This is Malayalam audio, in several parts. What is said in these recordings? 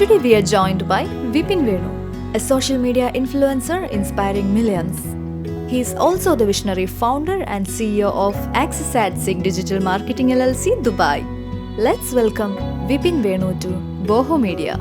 Today we are joined by Vipin Venu, a social media influencer inspiring millions. He is also the visionary founder and CEO of Access AdSync Digital Marketing LLC, Dubai. Let's welcome Vipin Venu to Boho Media.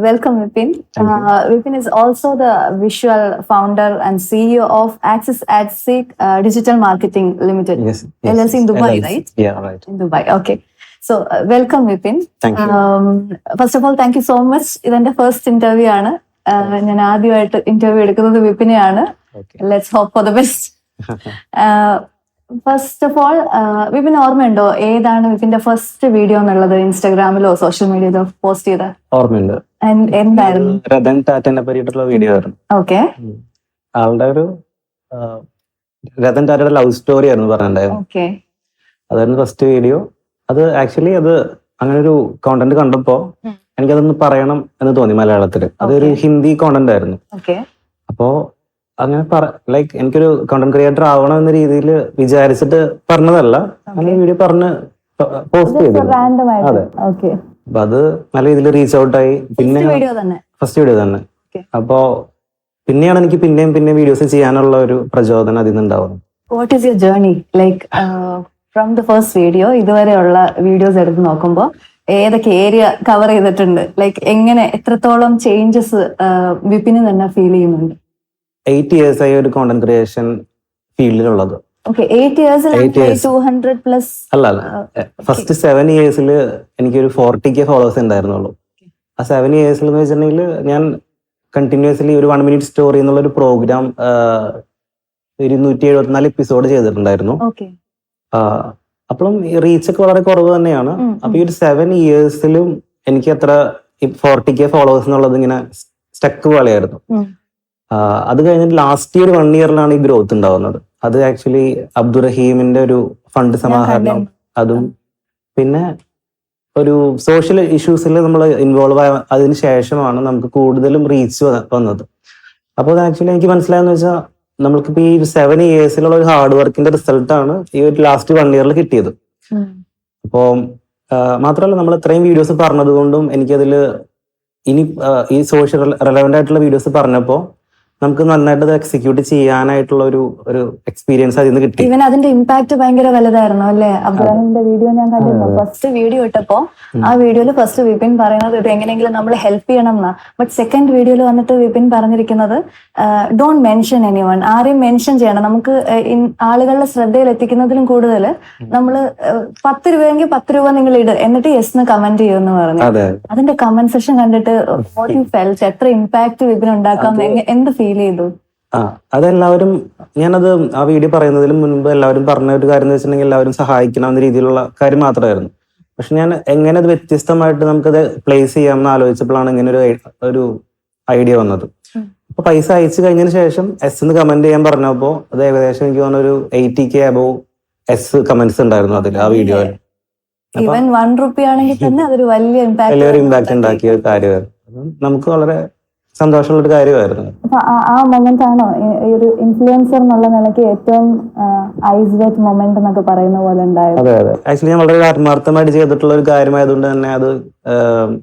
Welcome, Vipin. Uh, Vipin is also the visual founder and CEO of Access AdSync uh, Digital Marketing Limited Yes. yes, LLC in. Dubai, LLC. right? Yeah, right. in Dubai. Okay. So, uh, welcome, Vipin. Thank you. Um, first of all thank you so much ഇതെന്റെ ഫസ്റ്റ് ഇന്റർവ്യൂ ആണ് Uh, ഞാൻ ആദ്യമായിട്ട് ഇന്റർവ്യൂ എടുക്കുന്നത് വിപിനെയാണ്. Let's hope for the best first of all Vipin ഓർമ്മയുണ്ടോ ഏതാണ് വിപിന്റെ ഫസ്റ്റ് വീഡിയോ എന്നുള്ളത് ഇൻസ്റ്റാഗ്രാമിലോ സോഷ്യൽ മീഡിയയിലോ പോസ്റ്റ് ചെയ്ത? ഓർമ്മയുണ്ട്. എന്തായിരുന്നു? രതൻ ടാറ്റനെ പറ്റിയിട്ടുള്ള വീഡിയോ ആയിരുന്നു. ഓക്കെ. ആളുടെ ഒരു രതൻ ടാറ്റയുടെ ലവ് സ്റ്റോറി ആയിരുന്നു പറഞ്ഞിട്ടുണ്ടായിരുന്നു അതായിരുന്നു ഫസ്റ്റ് വീഡിയോ അത് ആക്ച്വലി അത് അങ്ങനെ ഒരു കോണ്ടന്റ് കണ്ടപ്പോ. എനിക്കതൊന്ന് പറയണം എന്ന് തോന്നി മലയാളത്തിൽ. അതൊരു. ഹിന്ദി കോണ്ടന്റ് ആയിരുന്നു. അപ്പോ അങ്ങനെ പറ ലൈക്ക് എനിക്കൊരു കണ്ടന്റ് ക്രിയേറ്റർ ആവണം എന്ന രീതിയിൽ വിചാരിച്ചിട്ട് പറഞ്ഞതല്ല. അങ്ങനെ വീഡിയോ പറഞ്ഞ് പോസ്റ്റ് ചെയ്തു അതെ. അപ്പൊ അത് നല്ല രീതിയിൽ റീച്ച് ഔട്ട് ആയി. പിന്നെ ഫസ്റ്റ് വീഡിയോ തന്നെ. അപ്പോ പിന്നെയാണ് എനിക്ക് പിന്നെയും പിന്നെയും വീഡിയോസ് ചെയ്യാനുള്ള ഒരു പ്രചോദനം അതിൽ നിന്നുണ്ടാവുന്നത് what is your journey like from the first video ഇതുവരെയുള്ള വീഡിയോസ് എടുത്ത് നോക്കുമ്പോൾ ഏതൊക്കെ ഏരിയ കവർ ചെയ്തിട്ടുണ്ട്? ലൈക്ക് എങ്ങനെ എത്രത്തോളം ചേഞ്ചസ് വിപിന് തന്നെ ഫീൽ ചെയ്യുന്നുണ്ട്? എയ്റ്റ് ഇയേഴ്സ് ആയി ഒരു കോണ്ടന്റ് ക്രിയേഷൻ ഫീൽഡിലുള്ളത്. അല്ല അല്ല. ഫസ്റ്റ് സെവൻ ഇയേഴ്സിൽ എനിക്കൊരു ഫോർട്ടി കെ ഫോളോവേഴ്സ് ഉണ്ടായിരുന്നുള്ളൂ. ആ സെവൻ ഇയേഴ്സിൽ എന്ന് വെച്ചിട്ടുണ്ടെങ്കിൽ ഞാൻ കണ്ടിന്യൂസ്ലി ഒരു വൺ മിനിറ്റ് സ്റ്റോറി എന്നുള്ള ഒരു പ്രോഗ്രാം ഇരുന്നൂറ്റി എഴുപത്തിനാല് എപ്പിസോഡ് ചെയ്തിട്ടുണ്ടായിരുന്നു. അപ്പോഴും റീച്ച് ഒക്കെ വളരെ കുറവ് തന്നെയാണ്. അപ്പൊ ഈ ഒരു സെവൻ ഇയേഴ്സിലും എനിക്ക് അത്ര ഫോർട്ടി കെ ഫോളോവേഴ്സ് എന്നുള്ളത് ഇങ്ങനെ സ്റ്റക്ക് പോലെയായിരുന്നു. അത് കഴിഞ്ഞിട്ട് ലാസ്റ്റ് ഇയർ വൺ ഇയറിലാണ് ഈ ഗ്രോത്ത് ഉണ്ടാവുന്നത്. അത് ആക്ച്വലി അബ്ദുറഹീമിന്റെ ഒരു ഫണ്ട് സമാഹരണം. അതും പിന്നെ ഒരു സോഷ്യൽ ഇഷ്യൂസിൽ നമ്മൾ ഇൻവോൾവ് ആയ അതിന് ശേഷമാണ് നമുക്ക് കൂടുതലും റീച്ച് വന്നത്. അപ്പോൾ ആക്ച്വലി എനിക്ക് മനസ്സിലായെന്ന് വെച്ചാൽ നമ്മൾക്കിപ്പോ ഈ സെവൻ ഇയേഴ്സിലുള്ള ഒരു ഹാർഡ് വർക്കിന്റെ റിസൾട്ട് ആണ് ഈ ഒരു ലാസ്റ്റ് വൺ ഇയറിൽ കിട്ടിയത്. അപ്പോൾ മാത്രമല്ല നമ്മൾ ഇത്രയും വീഡിയോസ് പറഞ്ഞത് കൊണ്ടും എനിക്കതിൽ ഇനി ഈ സോഷ്യൽ റെലവെന്റ് ആയിട്ടുള്ള വീഡിയോസ് പറഞ്ഞപ്പോൾ നമുക്ക് നന്നായിട്ട് എക്സിക്യൂട്ട് ചെയ്യാനായിട്ടുള്ള ഒരു ഒരു എക്സ്പീരിയൻസ് അതിൽ നിന്ന് കിട്ടി. ഇവൻ അതിന്റെ ഇമ്പാക്ട് ഭയങ്കര വലുതായിരുന്നു അല്ലേ? അബ്രാഹിമിന്റെ വീഡിയോ ഞാൻ കണ്ടിരുന്നു. ഫസ്റ്റ് വീഡിയോ ഇട്ടപ്പോ ആ വീഡിയോയിൽ ഫസ്റ്റ് വിപിൻ പറയുന്നത് ഇത് എങ്ങനെയെങ്കിലും നമ്മൾ ഹെൽപ്പ് ചെയ്യണം എന്നാ ബട്ട് സെക്കൻഡ് വീഡിയോയിൽ വന്നിട്ട് വിപിൻ പറഞ്ഞിരിക്കുന്നത് ഡോണ്ട് മെൻഷൻ എനി വൺ ആരെയും മെൻഷൻ ചെയ്യണം. നമുക്ക് ആളുകളുടെ ശ്രദ്ധയിൽ എത്തിക്കുന്നതിലും കൂടുതൽ നമ്മൾ പത്ത് രൂപയെങ്കിൽ പത്ത് രൂപ നിങ്ങൾ ഇട്. എന്നിട്ട് യെസ് എന്ന് കമന്റ് ചെയ്യുമെന്ന് പറഞ്ഞു. അതിന്റെ കമന്റ് സെഷൻ കണ്ടിട്ട് വാട്ട് യു ഫെൽറ്റ് എത്ര ഇമ്പാക്ട് വിപിൻ ഉണ്ടാക്കാം? എന്ത് ഫീൽ ചെയ്തു. ആ അതെല്ലാവരും ഞാനത് ആ വീഡിയോ പറയുന്നതിന് മുൻപ് എല്ലാവരും പറഞ്ഞ ഒരു കാര്യം എന്ന് വെച്ചിട്ടുണ്ടെങ്കിൽ എല്ലാവരും സഹായിക്കണം എന്ന രീതിയിലുള്ള കാര്യം മാത്രമായിരുന്നു. പക്ഷെ ഞാൻ എങ്ങനെ അത് വ്യത്യസ്തമായിട്ട് നമുക്കത് പ്ലേസ് ചെയ്യാമെന്ന് ആലോചിച്ചപ്പോഴാണ് ഇങ്ങനെ ഒരു ഒരു ഐഡിയ വന്നത്. അപ്പൊ പൈസ അയച്ചു കഴിഞ്ഞതിന് ശേഷം എസ് എന്ന് കമന്റ് ചെയ്യാൻ പറഞ്ഞപ്പോ അത് ഏകദേശം എനിക്ക് തോന്നുന്നു ഒരു eighty K above as comments ഉണ്ടായിരുന്നു അതിൽ ആ വീഡിയോയിൽ വലിയൊരു ഇമ്പാക്ട് ഉണ്ടാക്കിയ കാര്യമായിരുന്നു. നമുക്ക് വളരെ സന്തോഷമുള്ള ഒരു കാര്യമായിരുന്നു. അപ്പൊ ആ- ആ മൊമെന്റ് ആണോ? ഈ- ഈ ഒരു ഇൻഫ്ലുവൻസർ എന്നുള്ള നിലയ്ക്ക് ഏറ്റവും ഐസ് വെറ്റ് മൊമെന്റ് എന്നൊക്കെ പറയുന്ന പോലെ ഉണ്ടായത്? അതെ അതെ. ആക്ച്വലി ഞാൻ വളരെ ആത്മാർത്ഥമായിട്ട് ചെയ്തിട്ടുള്ള ഒരു കാര്യമായതുകൊണ്ട് തന്നെ അത്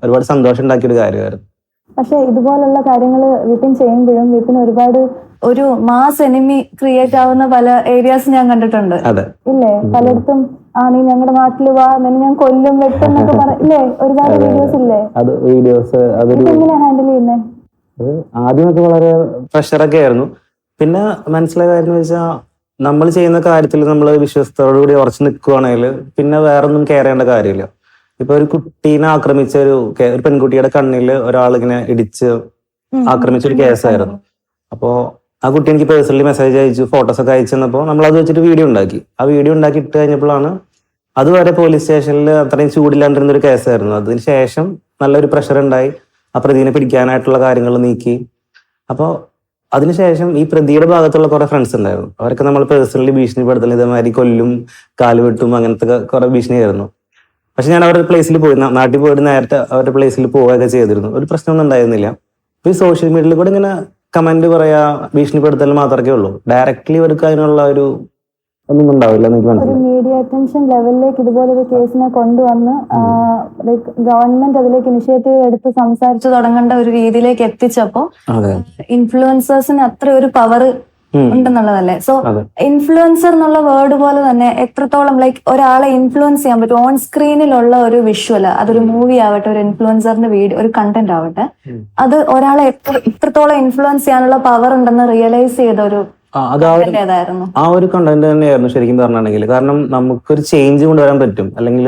ഒരുപാട് സന്തോഷം ഉണ്ടാക്കിയ ഒരു കാര്യമായിരുന്നു. പക്ഷെ ഇതുപോലുള്ള കാര്യങ്ങൾ വിപിൻ ചെയ്യുമ്പോഴും വിപിൻ ഒരുപാട് ഒരു മാസ് എനിമി ക്രിയേറ്റ് ആവുന്ന പല ഏരിയാസ് ഞാൻ കണ്ടിട്ടുണ്ട്. അതെ. ഇല്ലേ? പലയിടത്തും ആ നീ ഞങ്ങളുടെ നാട്ടിൽ വാ നിന്നെ ഞാൻ കൊല്ലും വെട്ടും എന്നൊക്കെ പറ ഇല്ലേ? ഒരുപാട് വീഡിയോസ് ഇല്ലേ? അത് വീഡിയോസ് അതൊരു ഹാൻഡിൽ ചെയ്യുന്നത് അത് ആദ്യമൊക്കെ വളരെ പ്രഷറൊക്കെ ആയിരുന്നു. പിന്നെ മനസ്സിലായ കാര്യം വെച്ചാൽ നമ്മൾ ചെയ്യുന്ന കാര്യത്തിൽ നമ്മൾ വിശ്വസ്തയോടുകൂടി ഉറച്ചു നിൽക്കുകയാണെങ്കിൽ പിന്നെ വേറൊന്നും കെയർ ചെയ്യേണ്ട കാര്യമില്ല. ഇപ്പൊ ഒരു കുട്ടീനെ ആക്രമിച്ച ഒരു ഒരു പെൺകുട്ടിയുടെ കണ്ണിൽ ഒരാൾ ഇങ്ങനെ ഇടിച്ച് ആക്രമിച്ച ഒരു കേസായിരുന്നു. അപ്പോ ആ കുട്ടി എനിക്ക് പേഴ്സണലി മെസ്സേജ് അയച്ചു ഫോട്ടോസ് ഒക്കെ അയച്ചു തന്നപ്പോൾ നമ്മൾ അത് വെച്ചിട്ട് വീഡിയോ ഉണ്ടാക്കി. ആ വീഡിയോ ഉണ്ടാക്കി ഇട്ട് കഴിഞ്ഞപ്പോഴാണ് അതുവരെ പോലീസ് സ്റ്റേഷനിൽ അത്രയും ചൂടില്ലാണ്ടിരുന്ന ഒരു കേസായിരുന്നു അതിന് ശേഷം നല്ലൊരു പ്രഷർ ഉണ്ടായി. ആ പ്രതിനെ പിടിക്കാനായിട്ടുള്ള കാര്യങ്ങൾ നീക്കി. അപ്പോൾ അതിനുശേഷം ഈ പ്രതിയുടെ ഭാഗത്തുള്ള കുറെ ഫ്രണ്ട്സ് ഉണ്ടായിരുന്നു. അവരൊക്കെ നമ്മൾ പേഴ്സണലി ഭീഷണിപ്പെടുത്തൽ ഇതേമാതിരി കൊല്ലും കാലുവെട്ടും അങ്ങനത്തെ കുറെ ഭീഷണിയായിരുന്നു. പക്ഷെ ഞാൻ അവരുടെ പ്ലേസിൽ പോയി നാട്ടിൽ പോയിട്ട് നേരത്തെ അവരുടെ പ്ലേസിൽ പോവുകയൊക്കെ ചെയ്തിരുന്നു. ഒരു പ്രശ്നമൊന്നും ഉണ്ടായിരുന്നില്ല. ഈ സോഷ്യൽ മീഡിയയിൽ കൂടെ ഇങ്ങനെ കമന്റ് പറയാ ഭീഷണിപ്പെടുത്തൽ മാത്രമേ ഉള്ളൂ. ഡയറക്ട്ലി അവർക്ക് അതിനുള്ള ഒരു ഒന്നും ഉണ്ടാവില്ല എനിക്ക് ഒരു മനസ്സിലായി. മീഡിയ അറ്റൻഷൻ ലെവലിലേക്ക് ഇതുപോലൊരു കേസിനെ കൊണ്ടുവന്ന് ലൈക്ക് ഗവൺമെന്റ് അതിലേക്ക് ഇനിഷ്യേറ്റീവ് എടുത്ത് സംസാരിച്ചു തുടങ്ങേണ്ട ഒരു രീതിയിലേക്ക് എത്തിച്ചപ്പോ അതെ. ഇൻഫ്ലുവൻസേഴ്സിന് അത്ര ഒരു പവർ ഉം. ഉണ്ടെന്നുള്ളതല്ലേ? സോ അതെ. ഇൻഫ്ലുവൻസർ എന്നുള്ള വേർഡ് പോലെ തന്നെ എത്രത്തോളം ലൈക്ക് ഒരാളെ ഇൻഫ്ലുവൻസ് ചെയ്യാൻ പറ്റും? ഓൺ സ്ക്രീനിലുള്ള ഒരു വിഷ്വൽ അതൊരു മൂവി ആവട്ടെ ഒരു ഇൻഫ്ലുവൻസറിന്റെ വീഡിയോ ഒരു കണ്ടന്റ് ആവട്ടെ അത് ഒരാളെ എത്ര ഇത്രത്തോളം ഇൻഫ്ലുവൻസ് ചെയ്യാനുള്ള പവർ ഉണ്ടെന്ന് റിയലൈസ് ചെയ്ത ഒരു ആ, ഒരു കണ്ടന്റ് തന്നെയായിരുന്നു ശരിക്കും പറഞ്ഞിട്ടുണ്ടെങ്കിൽ. കാരണം നമുക്കൊരു ചേഞ്ച് കൊണ്ടുവരാൻ പറ്റും. അല്ലെങ്കിൽ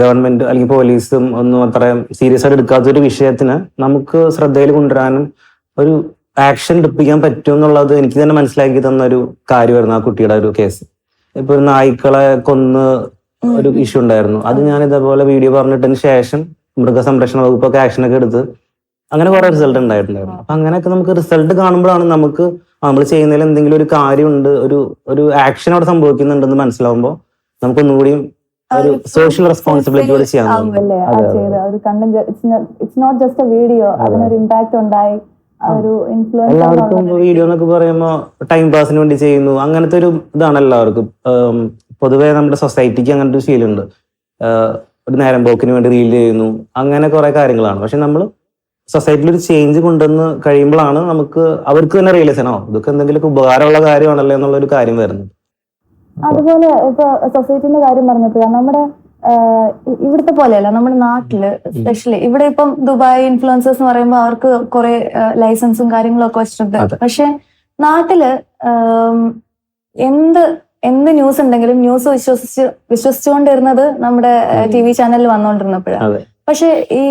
ഗവൺമെന്റ് അല്ലെങ്കിൽ പോലീസും ഒന്നും അത്ര സീരിയസ് ആയിട്ട് എടുക്കാത്ത ഒരു വിഷയത്തിന് നമുക്ക് ശ്രദ്ധയിൽ കൊണ്ടുവരാനും ഒരു ആക്ഷൻ എടുപ്പിക്കാൻ പറ്റും എന്നുള്ളത് എനിക്ക് തന്നെ മനസ്സിലാക്കി തന്ന ഒരു കാര്യമായിരുന്നു ആ കുട്ടിയുടെ ഒരു കേസ് ഇപ്പൊ ഒരു നായ്ക്കളെ കൊന്ന് ഒരു ഇഷ്യൂ ഉണ്ടായിരുന്നു. അത് ഞാൻ ഇതേപോലെ വീഡിയോ പറഞ്ഞിട്ടതിന് ശേഷം മൃഗസംരക്ഷണ വകുപ്പൊക്കെ ആക്ഷൻ ഒക്കെ എടുത്ത് അങ്ങനെ കുറെ റിസൾട്ട് ഉണ്ടായിട്ടുണ്ടായിരുന്നു. അപ്പൊ അങ്ങനെയൊക്കെ നമുക്ക് റിസൾട്ട് കാണുമ്പോഴാണ് നമുക്ക് നമ്മൾ ചെയ്യുന്നതിൽ എന്തെങ്കിലും ഒരു കാര്യമുണ്ട് ഒരു ഒരു ആക്ഷൻ അവിടെ സംഭവിക്കുന്നുണ്ടെന്ന് മനസ്സിലാവുമ്പോൾ നമുക്ക് ഒന്നുകൂടിയും ഒരു സോഷ്യൽ റെസ്പോൺസിബിലിറ്റിയോട് ചെയ്യാൻ it's not just a video അതിനൊരു ഇമ്പാക്ട് ഉണ്ടായി. എല്ലാവർക്കും വീഡിയോ എന്നൊക്കെ പറയുമ്പോൾ ടൈം പാസിന് വേണ്ടി ചെയ്യുന്നു. അങ്ങനത്തെ ഒരു ഇതാണ് എല്ലാവർക്കും. പൊതുവേ നമ്മുടെ സൊസൈറ്റിക്ക് അങ്ങനത്തെ ഒരു ശീലമുണ്ട്. ഒരു നേരം പോക്കിന് വേണ്ടി റീൽ ചെയ്യുന്നു. അങ്ങനെ കുറെ കാര്യങ്ങളാണ്. പക്ഷെ നമ്മൾ സൊസൈറ്റിയിൽ ഒരു ചേഞ്ച് കൊണ്ടുവന്ന് കഴിയുമ്പോഴാണ് നമുക്ക് അവർക്ക് തന്നെ റിയലൈസ് ചെയ്യണോ. ഇതൊക്കെ എന്തെങ്കിലുമൊക്കെ ഉപകാരമുള്ള കാര്യമാണല്ലോ എന്നുള്ള ഒരു കാര്യം വരുന്നത്. അതുപോലെ ഇപ്പൊ സൊസൈറ്റിന്റെ കാര്യം പറഞ്ഞപ്പോഴാണ് നമ്മുടെ ഇവിടുത്തെ പോലെയല്ല നമ്മുടെ നാട്ടിൽ സ്പെഷ്യലി ഇവിടെ ഇപ്പം ദുബായ് ഇൻഫ്ലുവൻസേഴ്സ് എന്ന് പറയുമ്പോൾ അവർക്ക് കുറെ ലൈസൻസും കാര്യങ്ങളും ഒക്കെ വെച്ചിട്ടുണ്ട്. പക്ഷെ നാട്ടിൽ എന്ത് എന്ത് ന്യൂസ് ഉണ്ടെങ്കിലും ന്യൂസ് വിശ്വസിച്ച് വിശ്വസിച്ചുകൊണ്ടിരുന്നത് നമ്മുടെ ടി വി ചാനലിൽ വന്നുകൊണ്ടിരുന്നപ്പോഴാണ് പക്ഷെ ഈ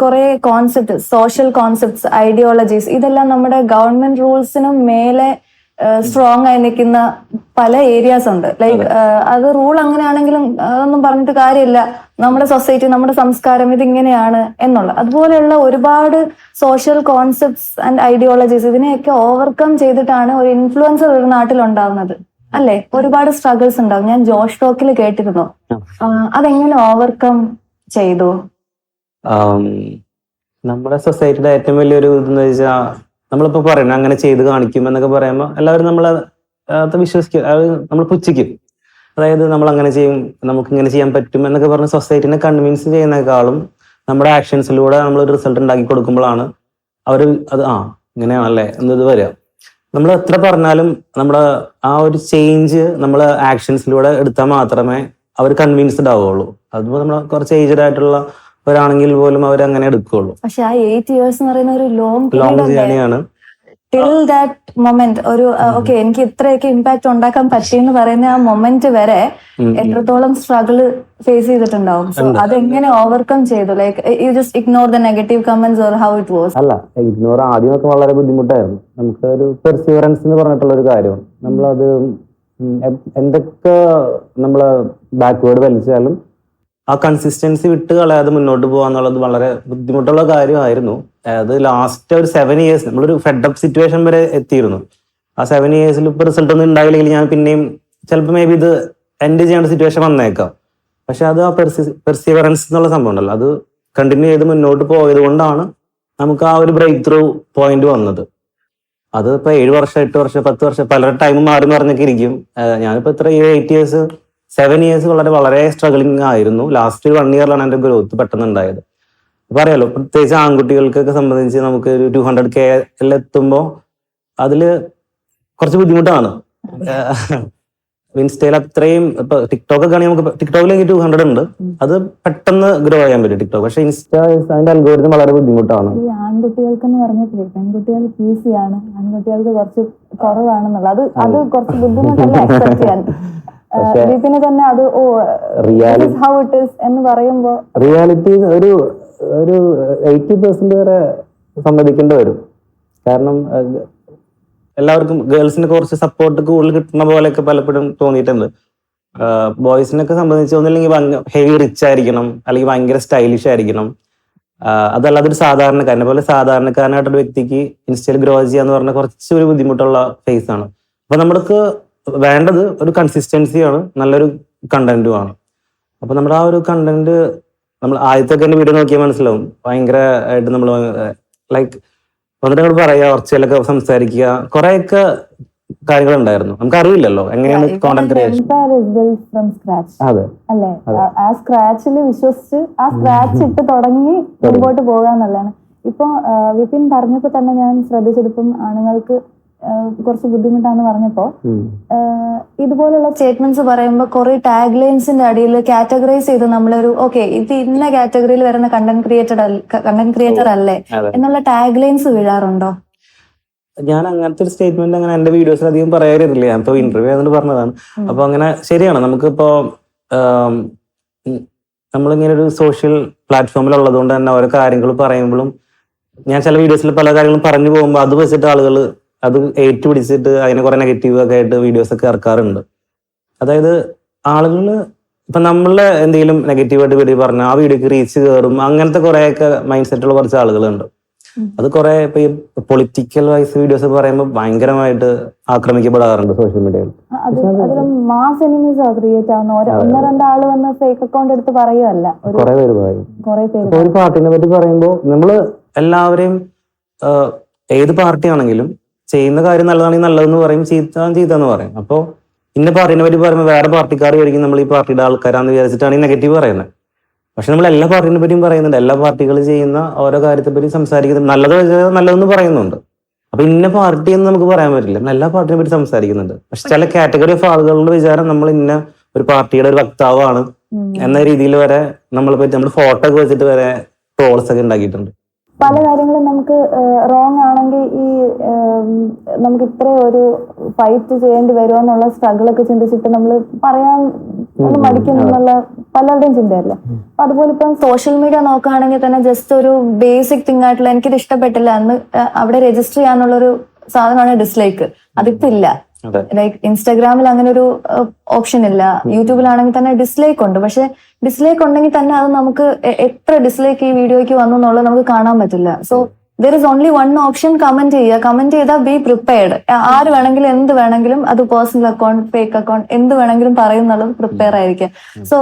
കുറെ കോൺസെപ്റ്റ് സോഷ്യൽ കോൺസെപ്റ്റ്സ് ഐഡിയോളജീസ് ഇതെല്ലാം നമ്മുടെ ഗവൺമെന്റ് റൂൾസിനും മേലെ സ്ട്രോങ് ആയി നിൽക്കുന്ന പല ഏരിയാസ് ഉണ്ട്. ലൈക്ക് അത്. റൂൾ അങ്ങനെയാണെങ്കിലും അതൊന്നും പറഞ്ഞിട്ട് കാര്യമില്ല. നമ്മുടെ സൊസൈറ്റി നമ്മുടെ സംസ്കാരം ഇതിങ്ങനെയാണ് എന്നുള്ള അതുപോലെയുള്ള ഒരുപാട് സോഷ്യൽ കോൺസെപ്റ്റ്സ് ആൻഡ് ഐഡിയോളജീസ് ഇതിനെയൊക്കെ ഓവർകം ചെയ്തിട്ടാണ് ഒരു ഇൻഫ്ലുവൻസർ ഒരു നാട്ടിൽ ഉണ്ടാകുന്നത് അല്ലെ? ഒരുപാട് സ്ട്രഗിൾസ് ഉണ്ടാവും. ഞാൻ ജോഷ് ടോക്കിൽ കേട്ടിരുന്നു. അതെങ്ങനെ ഓവർകം ചെയ്തു? നമ്മുടെ സൊസൈറ്റിയുടെ ഏറ്റവും വലിയൊരു ഇതെന്ന് വെച്ചാൽ നമ്മളിപ്പോ പറയണം അങ്ങനെ ചെയ്ത് കാണിക്കും എന്നൊക്കെ പറയുമ്പോൾ എല്ലാവരും നമ്മളെ അത് വിശ്വസിക്കും. അത് നമ്മൾ പുച്ഛിക്കും. അതായത് നമ്മൾ അങ്ങനെ ചെയ്യും നമുക്ക് ഇങ്ങനെ ചെയ്യാൻ പറ്റും എന്നൊക്കെ പറഞ്ഞ് സൊസൈറ്റിനെ കൺവിൻസ് ചെയ്യുന്നേക്കാളും നമ്മുടെ ആക്ഷൻസിലൂടെ നമ്മൾ ഒരു റിസൾട്ട് ഉണ്ടാക്കി കൊടുക്കുമ്പോഴാണ് അവർ അത് ആ ഇങ്ങനെയാണല്ലേ എന്നത് വരിക. നമ്മൾ എത്ര പറഞ്ഞാലും നമ്മുടെ ആ ഒരു ചേഞ്ച് നമ്മൾ ആക്ഷൻസിലൂടെ എടുത്താൽ മാത്രമേ അവർ കൺവിൻസ്ഡ് ആവുകയുള്ളൂ. അതുപോലെ നമ്മൾ കുറച്ച് ഏജ്ഡ് ആയിട്ടുള്ള ഒരാണെങ്കിൽ പോലും അവർ അങ്ങനെ എടുക്കുകയുള്ളൂ പക്ഷെ ആ എയ്റ്റ് ഇയേഴ്സ് എന്ന് പറയുന്ന ഒരു ലോങ് ലോങ് ജേണിയാണ് ടിൽ ദാറ്റ് മൊമെന്റ് ഒരു ഓക്കെ എനിക്ക് ഇത്രയൊക്കെ ഇമ്പാക്ട് ഉണ്ടാക്കാൻ പറ്റിയെന്ന് പറയുന്ന ആ മൊമെന്റ് വരെ. എത്രത്തോളം സ്ട്രഗിൾ ഫേസ് ചെയ്തിട്ടുണ്ടാവും? സോ അതെങ്ങനെ ഓവർകം ചെയ്തു? Like you just ignore the negative comments or how it was അല്ല ഇഗ്നോർ ആദ്യമൊക്കെ വളരെ ബുദ്ധിമുട്ടായിരുന്നു. നമുക്ക് ഒരു പെർസിവറൻസ് എന്ന് പറഞ്ഞിട്ടുള്ള ഒരു കാര്യമാണ്. നമ്മളത് അത് എന്തൊക്കെ നമ്മൾ ബാക്ക്വേർഡ് വലിച്ചാലും ആ കൺസിസ്റ്റൻസി വിട്ട് കളയാതെ മുന്നോട്ട് പോകാന്നുള്ളത് വളരെ ബുദ്ധിമുട്ടുള്ള കാര്യമായിരുന്നു. അതായത് ലാസ്റ്റ് ഒരു സെവൻ ഇയേഴ്സ് നമ്മളൊരു ഫെഡപ്പ് സിറ്റുവേഷൻ വരെ എത്തിയിരുന്നു. ആ സെവൻ ഇയേഴ്സിൽ ഇപ്പൊ റിസൾട്ട് ഒന്നും ഉണ്ടായില്ലെങ്കിൽ ഞാൻ പിന്നെയും ചിലപ്പോൾ മേ ബി ഇത് എൻഡ് ചെയ്യേണ്ട സിറ്റുവേഷൻ വന്നേക്കാം. പക്ഷെ അത് ആ പെർസി പെർസിവറൻസ് എന്നുള്ള സംഭവം ഉണ്ടല്ലോ. അത് കണ്ടിന്യൂ ചെയ്ത് മുന്നോട്ട് പോയത് കൊണ്ടാണ് നമുക്ക് ആ ഒരു ബ്രേക്ക് ത്രൂ പോയിന്റ് വന്നത്. അത് ഇപ്പൊ ഏഴ് വർഷം എട്ട് വർഷം പത്ത് വർഷം പല ടൈം മാറി മറിഞ്ഞൊക്കെ ഇരിക്കും. ഞാനിപ്പോ ഇത്ര എയ്റ്റ് ഇയേഴ്സ് സെവൻ ഇയേഴ്സ് വളരെ വളരെ സ്ട്രഗിളിങ് ആയിരുന്നു. ലാസ്റ്റ് വൺ ഇയറിലാണ് എന്റെ ഗ്രോത്ത് പെട്ടെന്ന് ഉണ്ടായത് അപ്പൊ അറിയാലോ പ്രത്യേകിച്ച് ആൺകുട്ടികൾക്കൊക്കെ സംബന്ധിച്ച് നമുക്ക് ഒരു ടു ഹൺഡ്രഡ് കെ എത്തുമ്പോൾ അതിൽ കുറച്ച് ബുദ്ധിമുട്ടാണ്. ഇൻസ്റ്റയിൽ അത്രയും ഇപ്പൊ ടിക്ടോക്ക് ഒക്കെ ആണെങ്കിൽ നമുക്ക് ടിക്ടോക്കിൽ ടു ഹൺഡ്രഡ് ഉണ്ട്. അത് പെട്ടെന്ന് ഗ്രോ ചെയ്യാൻ പറ്റും ടിക്ടോക്ക് പക്ഷെ ഇൻസ്റ്റ അൽഗോരിതം വളരെ ബുദ്ധിമുട്ടാണ്. ആൺകുട്ടികൾക്ക് എന്ന് ഈസിയാണ് കുറച്ച് അത് അത് കുറച്ച് അക്സെപ്റ്റ് ചെയ്യാൻ. വിപിന് തന്നെ അത് oh reality how it is എന്ന് പറയുമ്പോ റിയാലിറ്റി ഒരു ഒരു എയ്റ്റി പെർസെന്റ് വരെ സമ്മതിക്കേണ്ടി വരും. കാരണം എല്ലാവർക്കും ഗേൾസിന് കുറച്ച് സപ്പോർട്ട് കൂടുതൽ കിട്ടുന്ന പോലെയൊക്കെ പലപ്പോഴും തോന്നിയിട്ടുണ്ട്. ബോയ്സിനൊക്കെ സംബന്ധിച്ച് ഒന്നില്ലെങ്കിൽ ഹെവി റിച്ച് ആയിരിക്കണം അല്ലെങ്കിൽ ഭയങ്കര സ്റ്റൈലിഷ് ആയിരിക്കണം. ആഹ് അതല്ലാതെ ഒരു സാധാരണക്കാരനെ പോലെ സാധാരണക്കാരനായിട്ടൊരു വ്യക്തിക്ക് ഇൻസ്റ്റയിൽ ഗ്രോ ചെയ്യാന്ന് പറഞ്ഞ കുറച്ച് ഒരു ബുദ്ധിമുട്ടുള്ള ഫേസ് ആണ്. അപ്പൊ നമ്മൾക്ക് വേണ്ടത് ഒരു കൺസിസ്റ്റൻസിയാണ് നല്ലൊരു കണ്ടന്റും ആണ്. അപ്പൊ നമ്മുടെ ആ ഒരു കണ്ടന്റ് നമ്മൾ ആദ്യത്തെ എന്റെ വീഡിയോ നോക്കിയാൽ മനസ്സിലാവും. ഭയങ്കര ആയിട്ട് നമ്മൾ ലൈക്ക് വന്നിട്ട് പറയുക പറയാ കുറച്ചിലൊക്കെ സംസാരിക്കുക കുറെയൊക്കെ കാര്യങ്ങളുണ്ടായിരുന്നു. നമുക്ക് അറിയില്ലല്ലോ എങ്ങനെയാണ് കോണ്ടന്റ് ക്രിയേഷൻ ഫ്രം അല്ലേ? ആ- ആ സ്ക്രാച്ചിൽ വിശ്വസിച്ച് ആ സ്ക്രാച്ച് ഇട്ട് തുടങ്ങി മുമ്പോട്ട് പോകുക എന്നുള്ളതാണ് ഇപ്പൊ വിപിൻ പറഞ്ഞപ്പോ തന്നെ ഞാൻ ശ്രദ്ധിച്ചെടുപ്പം ആണുങ്ങൾക്ക് കുറച്ച് ബുദ്ധിമുട്ടാന്ന് പറഞ്ഞപ്പോ ഇതുപോലുള്ള സ്റ്റേറ്റ്മെന്റ്സ് പറയുമ്പോൾ കുറെ ടാഗ് ലൈൻസിന്റെ അടിയിൽ കാറ്റഗറൈസ് ചെയ്ത് നമ്മളൊരു ഓക്കെ ഇത് ഇന്ന കാറ്റഗറിയിൽ വരുന്ന കണ്ടന്റ് ക്രിയേറ്റർ കണ്ടന്റ് ക്രിയേറ്റർ അല്ലേ. എന്നുള്ള ടാഗ് ലൈൻസ് വീഴാറുണ്ടോ? ഞാൻ അങ്ങനത്തെ ഒരു സ്റ്റേറ്റ്മെന്റ് അങ്ങനെ എന്റെ വീഡിയോസിൽ അധികം പറയാറില്ല. ഞാൻ ഇപ്പോൾ ഇന്റർവ്യൂ ആയതുകൊണ്ട് പറഞ്ഞതാണ്. അപ്പൊ അങ്ങനെ ശരിയാണ്. നമുക്കിപ്പോ നമ്മളിങ്ങനെ ഒരു സോഷ്യൽ പ്ലാറ്റ്ഫോമിൽ ഉള്ളതുകൊണ്ട് തന്നെ ഓരോ കാര്യങ്ങൾ പറയുമ്പോഴും ഞാൻ ചില വീഡിയോസിൽ പല കാര്യങ്ങളും പറഞ്ഞു പോകുമ്പോൾ അത് വെച്ചിട്ട് ആളുകൾ അത് ഏറ്റുപിടിച്ചിട്ട് അതിനെ കുറെ നെഗറ്റീവ് ഒക്കെ ആയിട്ട് വീഡിയോസ് ഒക്കെ ഇറക്കാറുണ്ട്. അതായത് ആളുകൾ ഇപ്പൊ നമ്മളെ എന്തെങ്കിലും നെഗറ്റീവായിട്ട് വീഡിയോ പറഞ്ഞാൽ ആ വീഡിയോക്ക് റീച്ച് കയറും അങ്ങനത്തെ കുറെയൊക്കെ മൈൻഡ് സെറ്റുള്ള കുറച്ച് ആളുകളുണ്ട്. അത് കുറെ ഇപ്പൊ ഈ പൊളിറ്റിക്കൽ വൈസ് വീഡിയോസ് പറയുമ്പോൾ ഭയങ്കരമായിട്ട് ആക്രമിക്കപ്പെടാറുണ്ട് സോഷ്യൽ മീഡിയയിൽ മാസ് എനിമീസ് ക്രിയേറ്റ് ആവുന്ന. ഒരു ഒന്നോ ആൾ വന്ന് ഫേക്ക് അക്കൗണ്ട് എടുത്ത് പറയുമല്ല ഒരു കുറെ പേര് പറയും. പേര് ഒരു പാർട്ടിനെ പറ്റി പറയുമ്പോൾ നമ്മൾ എല്ലാവരെയും ഏത് പാർട്ടി ആണെങ്കിലും ചെയ്യുന്ന കാര്യം നല്ലതാണെങ്കിൽ നല്ലതെന്ന് പറയും ചീത്ത ചീത്തന്ന് പറയും. അപ്പോൾ ഇന്ന പാർട്ടിനെ പറ്റി പറയുമ്പോൾ വേറെ പാർട്ടിക്കാർ വിചാരിക്കും നമ്മൾ ഈ പാർട്ടിയുടെ ആൾക്കാരാന്ന് വിചാരിച്ചിട്ടാണ് ഈ നെഗറ്റീവ് പറയുന്നത്. പക്ഷെ നമ്മൾ എല്ലാ പാർട്ടിനെ പറ്റിയും പറയുന്നുണ്ട്. എല്ലാ പാർട്ടികൾ ചെയ്യുന്ന ഓരോ കാര്യത്തെ പറ്റി സംസാരിക്കുന്നത് നല്ലത് നല്ലതെന്ന് പറയുന്നുണ്ട്. അപ്പൊ ഇന്ന പാർട്ടി എന്ന് നമുക്ക് പറയാൻ പറ്റില്ല. എല്ലാ പാർട്ടിനെ പറ്റി സംസാരിക്കുന്നുണ്ട്. പക്ഷെ ചില കാറ്റഗറി ഓഫ് ആളുകളുടെ വിചാരം നമ്മൾ ഇന്ന ഒരു പാർട്ടിയുടെ ഒരു വക്താവാണ് എന്ന രീതിയിൽ വരെ നമ്മളെ പറ്റി നമ്മൾ ഫോട്ടോ ഒക്കെ വെച്ചിട്ട് വരെ ട്രോൾസ് ഒക്കെ ഉണ്ടാക്കിയിട്ടുണ്ട്. പല കാര്യങ്ങളും നമുക്ക് റോങ് ആണെങ്കിൽ ഈ നമുക്ക് ഇത്ര ഒരു ഫൈറ്റ് ചെയ്യേണ്ടി വരുമോ എന്നുള്ള സ്ട്രഗിൾ ഒക്കെ ചിന്തിച്ചിട്ട് നമ്മൾ പറയാൻ ഒന്ന് മടിക്കുന്നു എന്നുള്ള പലരുടെയും ചിന്തയല്ലേ? അപ്പൊ അതുപോലെ ഇപ്പം സോഷ്യൽ മീഡിയ നോക്കുകയാണെങ്കിൽ തന്നെ ജസ്റ്റ് ഒരു ബേസിക് തിങ് ആയിട്ടുള്ള എനിക്കിത് ഇഷ്ടപ്പെട്ടില്ല എന്ന് അവിടെ രജിസ്റ്റർ ചെയ്യാനുള്ള ഒരു സാധനമാണ് ഡിസ്ലൈക്ക് അതിപ്പോ ഇല്ല. അതെ ലൈക്ക് ഇൻസ്റ്റാഗ്രാമിൽ അങ്ങനെ ഒരു ഓപ്ഷൻ ഇല്ല. യൂട്യൂബിലാണെങ്കിൽ തന്നെ ഡിസ്ലൈക്ക് ഉണ്ട്. പക്ഷെ ഡിസ്ലൈക്ക് ഉണ്ടെങ്കിൽ തന്നെ അത് നമുക്ക് എത്ര ഡിസ്ലൈക്ക് ഈ വീഡിയോയ്ക്ക് വന്നു എന്നുള്ളത് നമുക്ക് കാണാൻ പറ്റില്ല. So there is only one option comment ചെയ്യുക. കമന്റ് ചെയ്താൽ ബി പ്രിപ്പയർഡ് ആര് വേണമെങ്കിലും എന്ത് വേണമെങ്കിലും അത് പേഴ്സണൽ അക്കൗണ്ട് ഫേക്ക് അക്കൗണ്ട് എന്ത് വേണമെങ്കിലും പറയുന്നുള്ളത് പ്രിപ്പയർ ആയിരിക്കുക. സോ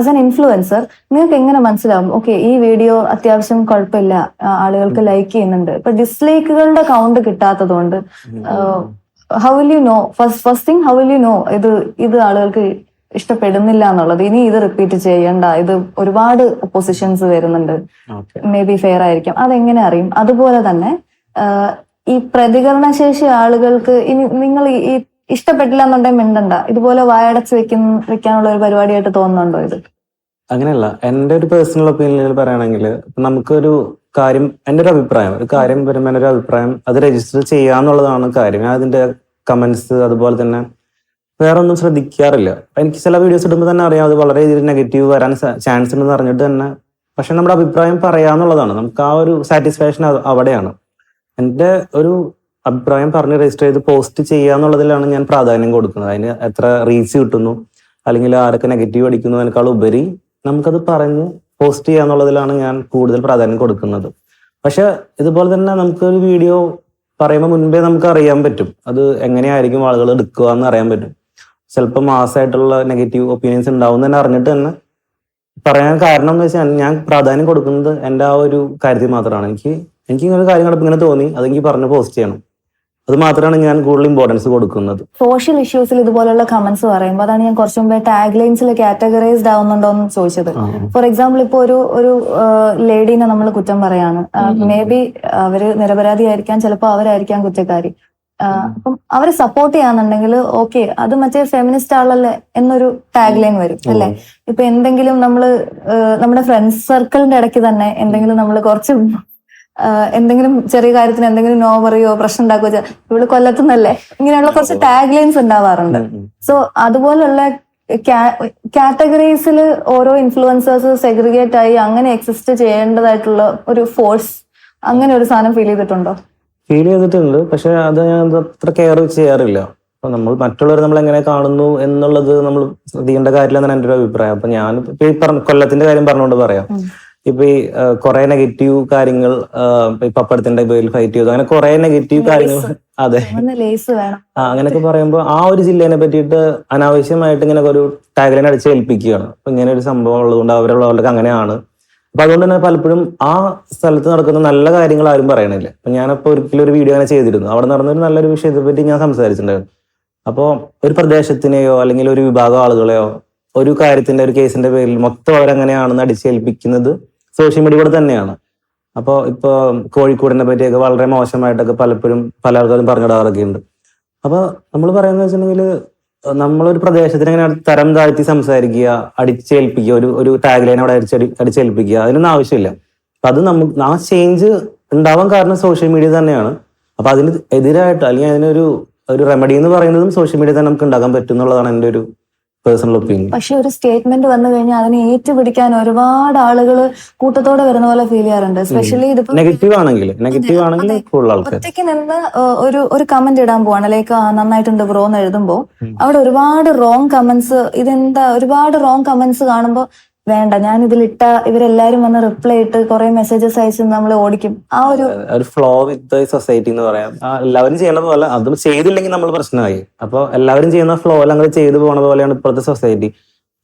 ആസ് ആൻ ഇൻഫ്ലുവൻസർ നിങ്ങൾക്ക് എങ്ങനെ മനസ്സിലാവും? ഓക്കെ ഈ വീഡിയോ അത്യാവശ്യം കുഴപ്പമില്ല. ആളുകൾക്ക് ലൈക്ക് ചെയ്യുന്നുണ്ട്. ഇപ്പൊ ഡിസ്ലൈക്കുകളുടെ കൗണ്ട് കിട്ടാത്തതുകൊണ്ട് how will you know first first thing how will you know ഇത് ഇത് ആളുകൾക്ക് ഇഷ്ടപ്പെടുന്നില്ല എന്നുള്ളത്? ഇനി ഇത് റിപ്പീറ്റ് ചെയ്യണ്ട. ഇത് ഒരുപാട് ഒപ്പോസിഷൻസ് വരുന്നുണ്ട്. മേ ബി ഫെയർ ആയിരിക്കാം. അതെങ്ങനെ അറിയും? അതുപോലെ തന്നെ ഈ ഈ പ്രതികരണശേഷി ആളുകൾക്ക് ഇനി നിങ്ങൾ ഈ ഇഷ്ടപ്പെട്ടില്ല എന്നുണ്ടെങ്കിൽ മിണ്ടണ്ട. ഇതുപോലെ വായടച്ച് വെക്കുന്ന വെക്കാനുള്ള ഒരു പരിപാടിയായിട്ട് തോന്നുന്നുണ്ടോ ഇത്? അങ്ങനെയല്ല. എന്റെ ഒരു പേഴ്സണൽ ഒപ്പീനിയനിൽ പറയുകയാണെങ്കിൽ നമുക്കൊരു കാര്യം എന്റെ ഒരു അഭിപ്രായം. ഒരു കാര്യം വരുമ്പോൾ എന്റെ ഒരു അഭിപ്രായം അത് രജിസ്റ്റർ ചെയ്യാന്നുള്ളതാണ് കാര്യം. ഞാൻ അതിന്റെ കമന്റ്സ് അതുപോലെ തന്നെ വേറെ ഒന്നും ശ്രദ്ധിക്കാറില്ല എനിക്ക് ചില വീഡിയോസ് ഇടുമ്പോൾ തന്നെ അറിയാം അത് വളരെ രീതിയിൽ നെഗറ്റീവ് വരാൻ ചാൻസ് ഉണ്ടെന്ന് അറിഞ്ഞിട്ട് തന്നെ. പക്ഷെ നമ്മുടെ അഭിപ്രായം പറയാന്നുള്ളതാണ്. നമുക്ക് ആ ഒരു സാറ്റിസ്ഫാക്ഷൻ അവിടെയാണ്. എന്റെ ഒരു അഭിപ്രായം പറഞ്ഞ് രജിസ്റ്റർ ചെയ്ത് പോസ്റ്റ് ചെയ്യാന്നുള്ളതിലാണ് ഞാൻ പ്രാധാന്യം കൊടുക്കുന്നത്. അതിന് എത്ര റീച്ച് കിട്ടുന്നു അല്ലെങ്കിൽ ആരൊക്കെ നെഗറ്റീവ് അടിക്കുന്നു അതിനേക്കാൾ ഉപരി നമുക്കത് പറഞ്ഞ് പോസ്റ്റ് ചെയ്യാന്നുള്ളതിലാണ് ഞാൻ കൂടുതൽ പ്രാധാന്യം കൊടുക്കുന്നത്. പക്ഷെ ഇതുപോലെ തന്നെ നമുക്കൊരു വീഡിയോ പറയുമ്പോൾ മുൻപേ നമുക്ക് അറിയാൻ പറ്റും. അത് എങ്ങനെയായിരിക്കും ആളുകൾ എടുക്കുക എന്ന് അറിയാൻ പറ്റും. ചിലപ്പോൾ മാസമായിട്ടുള്ള നെഗറ്റീവ് ഒപ്പീനിയൻസ് ഉണ്ടാവും തന്നെ അറിഞ്ഞിട്ട് തന്നെ പറയാൻ കാരണം എന്ന് വെച്ചാൽ ഞാൻ പ്രാധാന്യം കൊടുക്കുന്നത് എന്റെ ആ ഒരു കാര്യത്തിൽ മാത്രമാണ്. എനിക്ക് എനിക്ക് ഇങ്ങനെ കാര്യം കണ്ടപ്പോൾ ഇങ്ങനെ തോന്നി അതെങ്കിൽ പറഞ്ഞ് പോസ്റ്റ് ചെയ്യണം. അത് മാത്രമാണ് ഞാൻ കൂടുതൽ ഇമ്പോർട്ടൻസ് കൊടുക്കുന്നത്. സോഷ്യൽ ഇഷ്യൂസിൽ ഇതുപോലുള്ള കമന്റ്സ് പറയുമ്പോൾ അതാണ് ഞാൻ കുറച്ചു മുമ്പേ ടാഗ് ലൈൻസിൽ കാറ്റഗറൈസ്ഡ് ആവുന്നുണ്ടോ എന്ന് ചോദിച്ചത് ഫോർ എക്സാമ്പിൾ ഇപ്പൊ ഒരു ഒരു ലേഡീനെ നമ്മൾ കുറ്റം പറയാണ്. മേ ബി അവർ നിരപരാധിയായിരിക്കാം ചിലപ്പോൾ അവരായിരിക്കാം കുറ്റക്കാരി. അപ്പം അവരെ സപ്പോർട്ട് ചെയ്യാന്നുണ്ടെങ്കിൽ ഓക്കെ അത് മറ്റേ ഫെമിനിസ്റ്റ് ആളല്ലേ എന്നൊരു ടാഗ് ലൈൻ വരും അല്ലെ? ഇപ്പൊ എന്തെങ്കിലും നമ്മൾ നമ്മുടെ ഫ്രണ്ട്സ് സർക്കിളിന്റെ ഇടയ്ക്ക് തന്നെ എന്തെങ്കിലും നമ്മൾ കുറച്ച് എന്തെങ്കിലും ചെറിയ കാര്യത്തിന് എന്തെങ്കിലും നോ പറയോ പ്രശ്നം ഉണ്ടാക്കുകയോ ഇവിടെ കൊല്ലത്തുനിന്നല്ലേ കൊല്ലത്തുന്നല്ലേ? ഇങ്ങനെയുള്ള കുറച്ച് ടാഗ് ലൈൻസ് ഉണ്ടാവാറുണ്ട്. സോ അതുപോലുള്ള കാറ്റഗറീസിൽ ഓരോ ഇൻഫ്ലുവൻസേഴ്സ് സെഗ്രിഗേറ്റ് ആയി അങ്ങനെ എക്സിസ്റ്റ് ചെയ്യേണ്ടതായിട്ടുള്ള ഒരു ഫോഴ്സ് അങ്ങനെ ഒരു സാധനം ഫീൽ ചെയ്തിട്ടുണ്ടോ? ഫീൽ ചെയ്തിട്ടുണ്ട്. പക്ഷെ അത് ഞാൻ അത്ര കെയർ ചെയ്യാറില്ല. അപ്പൊ നമ്മൾ മറ്റുള്ളവർ നമ്മൾ എങ്ങനെ കാണുന്നു എന്നുള്ളത് നമ്മൾ ശ്രദ്ധിക്കേണ്ട കാര്യമില്ലെന്നാണ് എന്റെ ഒരു അഭിപ്രായം. അപ്പൊ ഞാൻ കൊല്ലത്തിന്റെ കാര്യം പറഞ്ഞുകൊണ്ട് പറയാം. ഇപ്പൊ ഈ കുറെ നെഗറ്റീവ് കാര്യങ്ങൾ പപ്പടത്തിന്റെ പേരിൽ ഫൈറ്റ് ചെയ്തു. അങ്ങനെ കുറെ നെഗറ്റീവ് കാര്യങ്ങൾ. അതെ. ആ അങ്ങനെയൊക്കെ പറയുമ്പോൾ ആ ഒരു ജില്ലേനെ പറ്റിയിട്ട് അനാവശ്യമായിട്ട് ഇങ്ങനെ ഒരു ടാഗ്ലൈൻ അടിച്ച് ഏൽപ്പിക്കുകയാണ്. അപ്പൊ ഇങ്ങനെ ഒരു സംഭവം ഉള്ളതുകൊണ്ട് അവരുള്ളവർക്ക് അങ്ങനെയാണ്. അപ്പൊ അതുകൊണ്ട് തന്നെ പലപ്പോഴും ആ സ്ഥലത്ത് നടക്കുന്ന നല്ല കാര്യങ്ങൾ ആരും പറയണില്ല. അപ്പൊ ഞാനിപ്പോ ഒരിക്കലും ഒരു വീഡിയോ അങ്ങനെ ചെയ്തിരുന്നു. അവിടെ നടന്ന ഒരു നല്ലൊരു വിഷയത്തെ പറ്റി ഞാൻ സംസാരിച്ചിട്ടുണ്ടായിരുന്നു. അപ്പോൾ ഒരു പ്രദേശത്തിനെയോ അല്ലെങ്കിൽ ഒരു വിഭാഗം ആളുകളെയോ ഒരു കാര്യത്തിന്റെ ഒരു കേസിന്റെ പേരിൽ മൊത്തം അവരങ്ങനെയാണെന്ന് അടിച്ചേൽപ്പിക്കുന്നത് സോഷ്യൽ മീഡിയ കൂടെ തന്നെയാണ്. അപ്പോൾ ഇപ്പൊ കോഴിക്കോടിനെ പറ്റിയൊക്കെ വളരെ മോശമായിട്ടൊക്കെ പലപ്പോഴും പല ആൾക്കാരും പറഞ്ഞിടാറൊക്കെ ഉണ്ട് അപ്പോൾ നമ്മൾ പറയുന്നത് വെച്ചിട്ടുണ്ടെങ്കിൽ നമ്മളൊരു പ്രദേശത്തിന് ഇങ്ങനെ തരം താഴ്ത്തി സംസാരിക്കുക അടിച്ചേൽപ്പിക്കുക ഒരു ഒരു ടാഗ് ലൈൻ അവിടെ അടിച്ചടി അടിച്ചേൽപ്പിക്കുക അതിനൊന്നും ആവശ്യമില്ല. അപ്പൊ അത് നമുക്ക് ആ ചേഞ്ച് ഉണ്ടാവാൻ കാരണം സോഷ്യൽ മീഡിയ തന്നെയാണ്. അപ്പൊ അതിന് എതിരായിട്ട് അല്ലെങ്കിൽ അതിനൊരു ഒരു റെമഡി എന്ന് പറയുന്നതും സോഷ്യൽ മീഡിയ തന്നെ നമുക്ക് ഉണ്ടാക്കാൻ പറ്റും എന്നുള്ളതാണ് എന്റെ ഒരു പേഴ്സണൽ ഒപ്പീനിയൻ പക്ഷെ ഒരു സ്റ്റേറ്റ്മെന്റ് വന്നു കഴിഞ്ഞാൽ അതിനെ ഏറ്റുപിടിക്കാൻ ഒരുപാട് ആളുകൾ കൂട്ടത്തോടെ വരുന്ന പോലെ ഫീൽ ചെയ്യാറുണ്ട്. സ്പെഷ്യലി ഇതിപ്പോ നെഗറ്റീവ് ആണെങ്കിൽ നെഗറ്റീവ് ആണെങ്കിൽ ഒറ്റയ്ക്ക് നിന്ന് ഒരു ഒരു കമന്റ് ഇടാൻ പോവാണ്. ലൈക്ക് നന്നായിട്ടുണ്ട് ബ്രോ എന്ന് എഴുതുമ്പോ അവിടെ ഒരുപാട് റോങ് കമന്റ്സ് ഇതെന്താ ഒരുപാട് റോങ് കമന്റ്സ് കാണുമ്പോ വേണ്ട ഞാൻ ഇതിലിട്ട ഇവരെല്ലാരും വന്ന് റിപ്ലൈ ഇട്ട് കുറെ മെസ്സേജസ് അയച്ച് നമ്മൾ ഓടിക്കും. ആ ഒരു ഒരു ഫ്ലോ വിത്ത് സൊസൈറ്റി എന്ന് പറയാം. എല്ലാവരും ചെയ്യണത് പോലെ അതും ചെയ്തില്ലെങ്കിൽ നമ്മൾ പ്രശ്നമായി. അപ്പൊ എല്ലാവരും ചെയ്യുന്ന ഫ്ലോ അങ്ങനെ ചെയ്തു പോണ പോലെയാണ് ഇപ്പോഴത്തെ സൊസൈറ്റി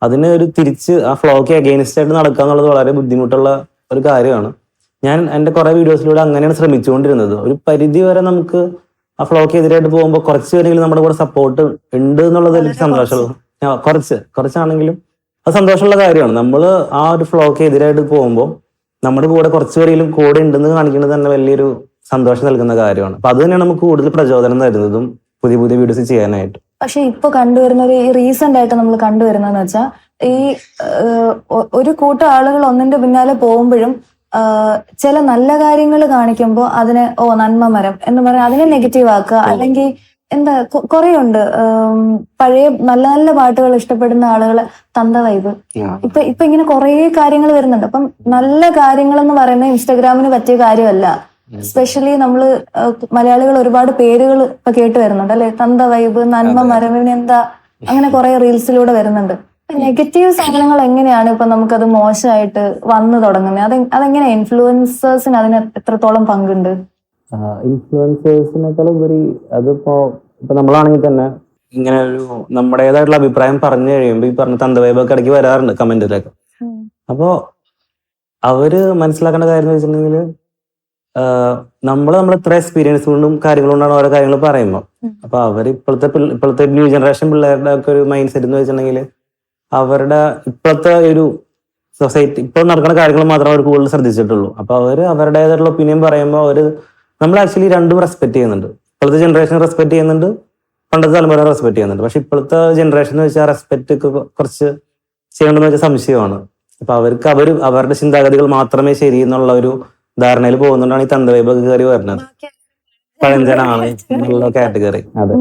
അതിന് ഒരു തിരിച്ച് ആ ഫ്ലോക്ക് അഗെയിൻസ്റ്റ് ആയിട്ട് നടക്കുക എന്നുള്ളത് വളരെ ബുദ്ധിമുട്ടുള്ള ഒരു കാര്യമാണ്. ഞാൻ എന്റെ കുറെ വീഡിയോസിലൂടെ അങ്ങനെയാണ് ശ്രമിച്ചുകൊണ്ടിരുന്നത്. ഒരു പരിധി വരെ നമുക്ക് ആ ഫ്ലോക്ക് എതിരായിട്ട് പോകുമ്പോൾ കുറച്ച് പേരെങ്കിലും നമ്മുടെ കൂടെ സപ്പോർട്ട് ഉണ്ട് എന്നുള്ളത് എനിക്ക് സന്തോഷമുള്ളൂ. കുറച്ച്. കുറച്ചാണെങ്കിലും അത് സന്തോഷമുള്ള കാര്യമാണ്. നമ്മൾ ആ ഒരു ഫ്ലോക്ക് എതിരായിട്ട് പോകുമ്പോൾ നമ്മുടെ കൂടെ കുറച്ച് പേരെങ്കിലും കൂടെ ഉണ്ടെന്ന് കാണിക്കുന്നത് തന്നെ വലിയൊരു സന്തോഷം നൽകുന്ന കാര്യമാണ്. അപ്പൊ അത് തന്നെയാണ് നമുക്ക് കൂടുതൽ പ്രചോദനം തരുന്നതും പുതിയ പുതിയ വീഡിയോസ് ചെയ്യാനായിട്ട്. പക്ഷെ ഇപ്പൊ കണ്ടുവരുന്ന ഒരു റീസെന്റ് ആയിട്ട് നമ്മൾ കണ്ടുവരുന്നതെന്ന് വെച്ചാൽ ഈ ഒരു കൂട്ടം ആളുകൾ ഒന്നിന്റെ പിന്നാലെ പോകുമ്പോഴും ചില നല്ല കാര്യങ്ങൾ കാണിക്കുമ്പോൾ അതിനെ ഓ നന്മ മരം എന്ന് പറഞ്ഞാൽ അതിനെ നെഗറ്റീവ് ആക്കുക. അല്ലെങ്കിൽ എന്താ കൊ- ഉണ്ട് പഴയ നല്ല നല്ല പാട്ടുകൾ ഇഷ്ടപ്പെടുന്ന ആളുകൾ തന്ത വൈബ്. ഇപ്പൊ ഇപ്പൊ ഇങ്ങനെ കുറേ കാര്യങ്ങൾ വരുന്നുണ്ട്. അപ്പം നല്ല കാര്യങ്ങൾ എന്ന് പറയുന്നത് ഇൻസ്റ്റാഗ്രാമിന് പറ്റിയ കാര്യമല്ല. സ്പെഷ്യലി നമ്മൾ മലയാളികൾ ഒരുപാട് പേരുകൾ ഇപ്പൊ കേട്ട് വരുന്നുണ്ട് അല്ലെ? തന്ത വൈബ് നന്മ മരവിന് എന്താ അങ്ങനെ കുറെ റീൽസിലൂടെ വരുന്നുണ്ട്. നെഗറ്റീവ് സാധനങ്ങൾ എങ്ങനെയാണ് ഇപ്പൊ നമുക്കത് മോശമായിട്ട് വന്നു തുടങ്ങുന്നത്? അത് അതെങ്ങനെ ഇൻഫ്ലുവൻസേഴ്സിന് അതിന് എത്രത്തോളം പങ്കുണ്ട്? ഇൻഫ്ലുവൻസേഴ്സിനേക്കാൾ ഉപരി അതിപ്പോ ഇപ്പൊ നമ്മളാണെങ്കിൽ തന്നെ ഇങ്ങനെ ഒരു നമ്മുടേതായിട്ടുള്ള അഭിപ്രായം പറഞ്ഞു കഴിയുമ്പോൾ ഈ പറഞ്ഞ തന്തവൈബൊക്കെ ഇടയ്ക്ക് വരാറുണ്ട് കമന്റിലൊക്കെ. അപ്പോ അവർ മനസ്സിലാക്കേണ്ട കാര്യം എന്ന് വെച്ചിട്ടുണ്ടെങ്കിൽ നമ്മൾ നമ്മൾ ഇത്ര എക്സ്പീരിയൻസ് കൊണ്ടും കാര്യങ്ങൾ കൊണ്ടാണ് ഓരോ കാര്യങ്ങൾ പറയുമ്പോൾ. അപ്പൊ അവർ ഇപ്പോഴത്തെ ഇപ്പോഴത്തെ ന്യൂ ജനറേഷൻ പിള്ളേരുടെ ഒക്കെ ഒരു മൈൻഡ് സെറ്റ് എന്ന് വെച്ചിട്ടുണ്ടെങ്കിൽ അവരുടെ ഇപ്പോഴത്തെ ഒരു സൊസൈറ്റി ഇപ്പോൾ നടക്കുന്ന കാര്യങ്ങൾ മാത്രമേ അവർ കൂടുതൽ ശ്രദ്ധിച്ചിട്ടുള്ളൂ. അപ്പൊ അവർ അവരുടേതായിട്ടുള്ള ഒപ്പീനിയൻ പറയുമ്പോൾ അവർ നമ്മൾ ആക്ച്വലി രണ്ടും റെസ്പെക്ട് ചെയ്യുന്നുണ്ട്. ഇപ്പോഴത്തെ ജനറേഷൻ റെസ്പെക്ട് ചെയ്യുന്നുണ്ട് പണ്ടത്തെ തലമുറ റെസ്പെക്ട് ചെയ്യുന്നുണ്ട്. പക്ഷെ ഇപ്പോഴത്തെ ജനറേഷൻ എന്ന് വെച്ചാൽ റെസ്പെക്ട് കുറച്ച് ചെയ്യണമെന്ന് വെച്ചാൽ സംശയമാണ്. അപ്പൊ അവർക്ക് അവർ അവരുടെ ചിന്താഗതികൾ മാത്രമേ ശരി എന്നുള്ള ഒരു ധാരണയിൽ പോകുന്നുണ്ടാണ് ഈ തന്തവൈബൊക്കെ കയറി വരുന്നത്.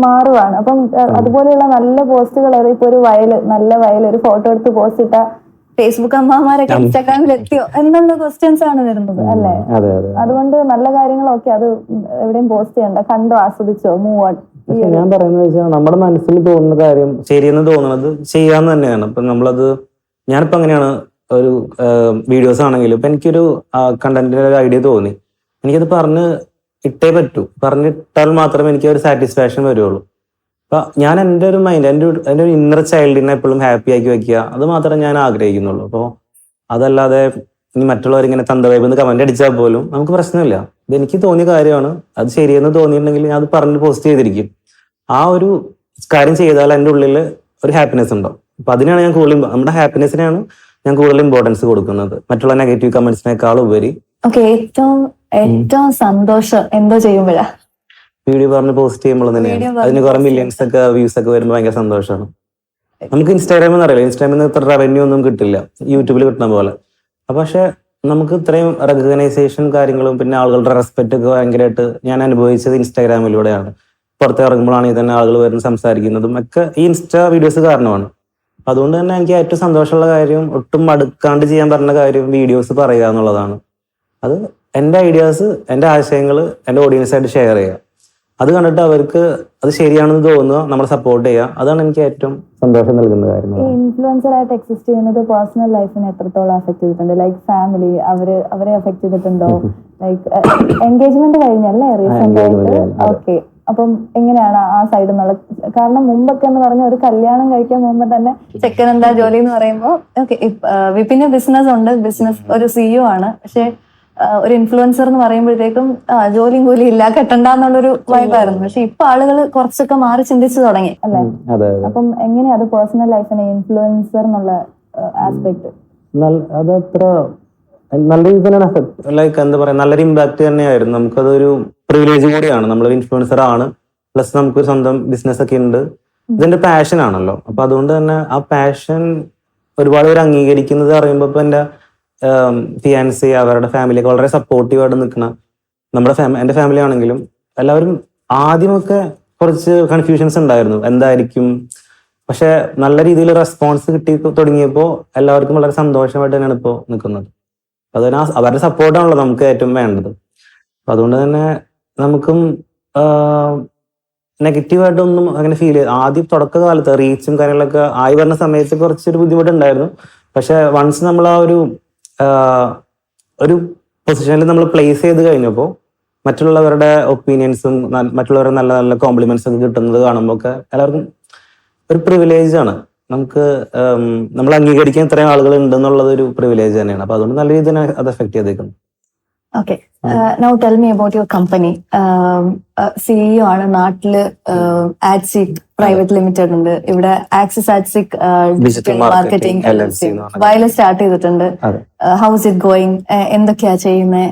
മാറുവാണ്. അപ്പം അതുപോലെയുള്ള നല്ല പോസ്റ്റുകൾ ഇപ്പൊ ഒരു വയൽ നല്ല വയൽ ഒരു ഫോട്ടോ എടുത്ത് പോസ്റ്റ് ഇട്ട ഫേസ്ബുക്ക് അമ്മമാരൊക്കെ ഇൻസ്റ്റാഗ്രാമിൽ എത്തിയോ എന്നുള്ള ക്വസ്റ്റ്യൻസ് ആണ് വരുന്നത് അല്ലേ? അതെ അതെ അതുകൊണ്ട് നല്ല കാര്യങ്ങളൊക്കെ അത് എവിടെയും പോസ്റ്റ് ചെയ്യണ്ട. കണ്ടോ ആസ്വദിച്ചോ മൂവ് ഓൺ ഞാൻ പറയുന്നത് വെച്ചാൽ നമ്മുടെ മനസ്സിൽ തോന്നുന്ന കാര്യം ശരിയെന്ന് തോന്നുന്നത് ചെയ്യാന്ന് തന്നെയാണ്. ഇപ്പൊ നമ്മളത് ഞാനിപ്പോ അങ്ങനെയാണ് ഒരു വീഡിയോസ് ആണെങ്കിലും ഇപ്പൊ എനിക്കൊരു കണ്ടന്റിന്റെ ഒരു ഐഡിയ തോന്നി. എനിക്കത് പറഞ്ഞ് ഇട്ടേ പറ്റൂ. പറഞ്ഞിട്ടാൽ മാത്രമേ എനിക്ക് ഒരു സാറ്റിസ്ഫാക്ഷൻ വരുള്ളൂ. അപ്പൊ ഞാൻ എന്റെ ഒരു മൈൻഡ് എന്റെ എന്റെ ഒരു ഇന്നർ ചൈൽഡിനെ എപ്പോഴും ഹാപ്പി ആക്കി വെക്കുക. അത് മാത്രമേ ഞാൻ ആഗ്രഹിക്കുന്നുള്ളൂ. അപ്പോൾ അതല്ലാതെ ഇനി മറ്റുള്ളവർ ഇങ്ങനെ തന്തവൈബെന്ന് കമന്റ് അടിച്ചാൽ പോലും നമുക്ക് പ്രശ്നമില്ല. ഇത് എനിക്ക് തോന്നിയ കാര്യമാണ്. അത് ശരിയെന്ന് തോന്നിയിട്ടുണ്ടെങ്കിൽ ഞാൻ അത് പറഞ്ഞ് പോസ്റ്റ് ചെയ്തിരിക്കും. ആ ഒരു കാര്യം ചെയ്താൽ എന്റെ ഉള്ളിൽ ഒരു ഹാപ്പിനെസ് ഉണ്ടാവും. അപ്പൊ അതിനാണ് ഞാൻ കൂടുതൽ നമ്മുടെ ഹാപ്പിനെസ്സിനാണ് ഞാൻ കൂടുതൽ ഇമ്പോർട്ടൻസ് കൊടുക്കുന്നത്. മറ്റുള്ള നെഗറ്റീവ് കമന്റ്സിനേക്കാൾ ഉപരി ഓക്കെ ഏറ്റവും ഏറ്റവും സന്തോഷം എന്തോ ചെയ്യുമ്പോഴാ? വീഡിയോ പറഞ്ഞ് പോസ്റ്റ് ചെയ്യുമ്പോൾ തന്നെയാണ് അതിന് കുറെ മില്യൺസ് ഒക്കെ വ്യൂസ് ഒക്കെ വരുമ്പോൾ ഭയങ്കര സന്തോഷമാണ്. നമുക്ക് ഇൻസ്റ്റാഗ്രാമിൽ നിന്ന് അറിയില്ല. ഇൻസ്റ്റാഗ്രാമിൽ നിന്ന് ഇത്ര റവന്യൂ ഒന്നും കിട്ടില്ല. യൂട്യൂബിൽ കിട്ടുന്ന പോലെ. പക്ഷെ നമുക്ക് ഇത്രയും റെക്കഗ്നൈസേഷൻ കാര്യങ്ങളും പിന്നെ ആളുകളുടെ റെസ്പെക്റ്റ് ഒക്കെ ഭയങ്കരമായിട്ട് ഞാൻ അനുഭവിച്ചത് ഇൻസ്റ്റാഗ്രാമിലൂടെയാണ് പുറത്ത് ഇറങ്ങുമ്പോഴാണെങ്കിൽ തന്നെ ആളുകൾ വരുന്ന സംസാരിക്കുന്നതും ഒക്കെ ഈ ഇൻസ്റ്റാ വീഡിയോസ് കാരണമാണ്. അതുകൊണ്ട് തന്നെ എനിക്ക് ഏറ്റവും സന്തോഷമുള്ള കാര്യം ഒട്ടും മടുക്കാണ്ട് ചെയ്യാൻ പറഞ്ഞ കാര്യം വീഡിയോസ് പറയുക എന്നുള്ളതാണ്. അത് എന്റെ ഐഡിയാസ് എന്റെ ആശയങ്ങൾ എന്റെ ഓഡിയൻസായിട്ട് ഷെയർ ചെയ്യുക. അത് കണ്ടിട്ട് അവർക്ക് അത് ശരിയാണെന്ന് തോന്നുക നമ്മൾ സപ്പോർട്ട് ചെയ്യുക. അതാണ് എനിക്ക് ഏറ്റവും സന്തോഷം നൽകുന്ന കാര്യം. ഇൻഫ്ലുവൻസർ ആയിട്ട് എക്സിസ്റ്റ് ചെയ്യുന്നത് പേഴ്സണൽ ലൈഫിനെ എത്രത്തോളം അഫക്ട് ചെയ്തിട്ടുണ്ട്? ലൈക്ക് ഫാമിലി അവർ അവരെ അഫക്ട് ചെയ്തിട്ടുണ്ടോ? ലൈക്ക് എൻഗേജ്മെന്റ് കഴിഞ്ഞല്ലേ റീസെന്റ് ആയിട്ട്? ഓക്കെ അപ്പം എങ്ങനെയാണ് ആ സൈഡിൽ നിന്നുള്ള കാരണം മുമ്പൊക്കെ എന്ന് പറഞ്ഞ ഒരു കല്യാണം കഴിക്കാൻ മുമ്പ് തന്നെ ചെക്കൻ എന്താ ജോലി എന്ന് പറയുമ്പോൾ ഓക്കെ വിപിന് ബിസിനസ് ഉണ്ട്. ബിസിനസ് ഒരു സിഇഒ ആണ്. പക്ഷെ ഒരു ഇൻഫ്ലുവൻസർ എന്ന് പറയുമ്പോഴത്തേക്കും ജോലിയും കൂലി ഇല്ല കെട്ടണ്ട എന്നുള്ളൊരു വൈബായിരുന്നു പക്ഷെ ഇപ്പൊ ആളുകൾ കുറച്ചൊക്കെ മാറി ചിന്തിച്ചു തുടങ്ങി അല്ലേ? അപ്പം എങ്ങനെയാ അത് പേഴ്സണൽ ലൈഫിനെ ഇൻഫ്ലുവൻസർ എന്നുള്ള ആസ്പെക്ട് അതത്ര നല്ല രീതിയിൽ തന്നെയാണ് ലൈക്ക് എന്താ പറയാ നല്ലൊരു ഇമ്പാക്ട് തന്നെയായിരുന്നു. നമുക്കതൊരു പ്രിവിലേജ് കൂടിയാണ്. നമ്മൾ ഇൻഫ്ലുവൻസർ ആണ്. പ്ലസ് നമുക്ക് സ്വന്തം ബിസിനസ് ഒക്കെ ഉണ്ട്. ഇതിന്റെ പാഷൻ ആണല്ലോ. അപ്പൊ അതുകൊണ്ട് തന്നെ ആ പാഷൻ ഒരുപാട് പേര് അംഗീകരിക്കുന്നത് അറിയുമ്പോൾ ഇപ്പൊ എന്റെ ഫിയാൻസി അവരുടെ ഫാമിലിയൊക്കെ വളരെ സപ്പോർട്ടീവ് ആയിട്ട് നിൽക്കുന്ന നമ്മുടെ എന്റെ ഫാമിലി ആണെങ്കിലും എല്ലാവരും ആദ്യമൊക്കെ കുറച്ച് കൺഫ്യൂഷൻസ് ഉണ്ടായിരുന്നു. എന്തായിരിക്കും? പക്ഷെ നല്ല രീതിയിൽ റെസ്പോൺസ് കിട്ടി തുടങ്ങിയപ്പോൾ എല്ലാവർക്കും വളരെ സന്തോഷമായിട്ട് തന്നെയാണ് ഇപ്പോൾ നിൽക്കുന്നത്. അതുതന്നെ അവരുടെ സപ്പോർട്ടാണല്ലോ നമുക്ക് ഏറ്റവും വേണ്ടത്. അപ്പൊ അതുകൊണ്ട് തന്നെ നമുക്കും നെഗറ്റീവായിട്ടൊന്നും അങ്ങനെ ഫീൽ ചെയ്ത് ആദ്യം തുടക്കകാലത്ത് റീച്ചും കാര്യങ്ങളൊക്കെ ആയി വരുന്ന സമയത്ത് കുറച്ചൊരു ബുദ്ധിമുട്ടുണ്ടായിരുന്നു. പക്ഷെ വൺസ് നമ്മൾ ആ ഒരു ഒരു പൊസിഷനിൽ നമ്മൾ പ്ലേസ് ചെയ്ത് കഴിഞ്ഞപ്പോൾ മറ്റുള്ളവരുടെ ഒപ്പീനിയൻസും മറ്റുള്ളവരുടെ നല്ല നല്ല കോംപ്ലിമെന്റ്സ് ഒക്കെ കിട്ടുന്നത് കാണുമ്പോൾ ഒക്കെ എല്ലാവർക്കും ഒരു പ്രിവിലേജ് ആണ്. നമുക്ക് നമ്മൾ അംഗീകരിക്കാൻ ഇത്രയും ആളുകൾ ഉണ്ടെന്നുള്ളത് ഒരു പ്രിവിലേജ് തന്നെയാണ്. അപ്പൊ അതുകൊണ്ട് നല്ല രീതിയിൽ അത് effect ചെയ്തേക്കുന്നു. Okay now tell me about your company CEO ആണ് നാട്ടിൽ ആഡ്സിക് പ്രൈവറ്റ് ലിമിറ്റഡ് ഉണ്ട്. ഇവിടെ ആക്സിസ് ആഡ്സിക് Digital marketing, LLC എന്ന് പറഞ്ഞ വയൽ സ്റ്റാർട്ട് ചെയ്തിട്ടുണ്ട് ഹൗ ഹൗസ് ഇറ്റ് ഗോയിങ് എന്തൊക്കെയാ ചെയ്യുന്നത്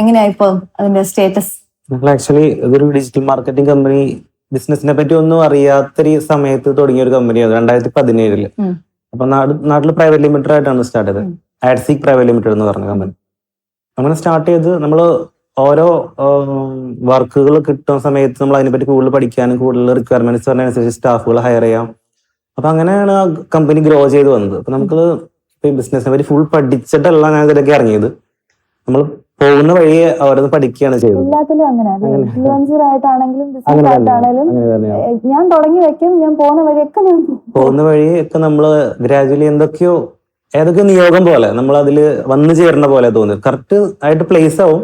എങ്ങനെയാ ഇപ്പൊ അതിന്റെ സ്റ്റേറ്റസ് ഞങ്ങൾ ആക്ച്വലി ഇതൊരു ഡിജിറ്റൽ മാർക്കറ്റിംഗ് കമ്പനി ബിസിനസിനെ പറ്റി ഒന്നും അറിയാത്ത സമയത്ത് തുടങ്ങിയ ഒരു കമ്പനിയാണ് രണ്ടായിരത്തി പതിനേഴിൽ. അപ്പൊ നാട് നാട്ടിൽ പ്രൈവറ്റ് ലിമിറ്റഡ് ആയിട്ടാണ് സ്റ്റാർട്ട് ചെയ്തത്. ആഡ്സിക് പ്രൈവറ്റ് ലിമിറ്റഡ് എന്ന് പറഞ്ഞ കമ്പനി അങ്ങനെ സ്റ്റാർട്ട് ചെയ്ത് നമ്മൾ ഓരോ വർക്കുകൾ കിട്ടുന്ന സമയത്ത് നമ്മൾ അതിനെപ്പറ്റി കൂടുതൽ പഠിക്കാനും കൂടുതൽ റിക്വയർമെന്റ്സ് പറഞ്ഞനുസരിച്ച് സ്റ്റാഫുകൾ ഹയർ ചെയ്യാം. അപ്പൊ അങ്ങനെയാണ് ആ കമ്പനി ഗ്രോ ചെയ്ത് വന്നത്. അപ്പൊ നമുക്ക് ബിസിനസ്സിനെ ബിസിനസിനെ പറ്റി ഫുൾ പഠിച്ചിട്ടല്ല ഞാൻ ഇതിലേക്ക് ഇറങ്ങിയത്. നമ്മൾ പോകുന്ന വഴിയെ അവരത് പഠിക്കുകയാണ് ചെയ്തത്. എല്ലാത്തിലും അങ്ങനെ. ഇൻഫ്ലുവൻസർ ആയിട്ടാണെങ്കിലും ബിസിനസ് അങ്ങനെ തന്നെയാണ് ആയിട്ടാണെങ്കിലും അങ്ങനെ തന്നെയാണ് ഏഹ്, ഞാൻ തുടങ്ങി വെക്കും ഞാൻ പോകുന്ന വഴിയൊക്കെ ഞാൻ പോകുന്ന വഴിയൊക്കെ നമ്മൾ ഗ്രാജുവലി എന്തൊക്കെയോ ഏതൊക്കെ നിയോഗം പോലെ നമ്മൾ അതിൽ വന്നു ചേരുന്ന പോലെ തോന്നി കറക്റ്റ് ആയിട്ട് പ്ലേസ് ആവും.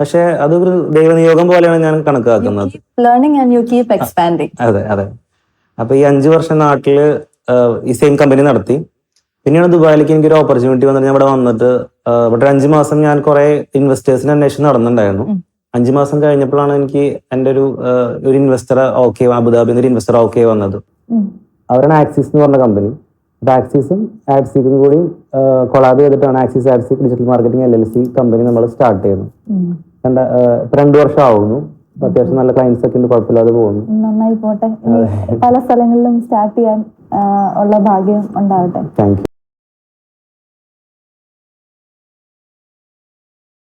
പക്ഷെ അതൊരു ദൈവനിയോഗം പോലെയാണ് ഞാൻ കണക്കാക്കുന്നത്. Learning and you keep expanding അതെ അതെ. അപ്പൊ ഈ അഞ്ചു വർഷം നാട്ടിൽ ഈ സെയിം കമ്പനി നടത്തി. പിന്നെയാണ് ദുബായിലേക്ക് എനിക്കൊരു ഓപ്പർച്യൂണിറ്റി വന്നിട്ട് ഞാൻ ഇവിടെ വന്നിട്ട് ഇവിടെ അഞ്ചു മാസം ഞാൻ കുറെ ഇൻവെസ്റ്റേഴ്സിന് അന്വേഷണം നടന്നിട്ടുണ്ടായിരുന്നു. അഞ്ചു മാസം കഴിഞ്ഞപ്പോഴാണ് എനിക്ക് എന്റെ ഒരു ഒരു ഇൻവെസ്റ്റർ ഓക്കെ അബുദാബിന്ന് ഒരു ഇൻവെസ്റ്റർ ഓക്കെ വന്നത്. അവരാണ് ആക്സിസ് എന്ന് പറഞ്ഞ കമ്പനി അപ്പൊ ആക്സിസും ആഡ്സിക്കും കൂടി കൊളാബ് ചെയ്തിട്ടാണ് Axis ആഡ്സി digital marketing L L C company നമ്മൾ സ്റ്റാർട്ട് ചെയ്യുന്നു രണ്ട് ഇപ്പം രണ്ടു വർഷം ആവുന്നു അത്യാവശ്യം നല്ല ക്ലയൻസ് ഒക്കെ ഉണ്ട് കുഴപ്പമില്ലാതെ പോകുന്നു. നന്നായി പോട്ടെ പല സ്ഥലങ്ങളിലും സ്റ്റാർട്ട് ചെയ്യാൻ ഉള്ള ഭാഗ്യം ഉണ്ടാവട്ടെ. താങ്ക്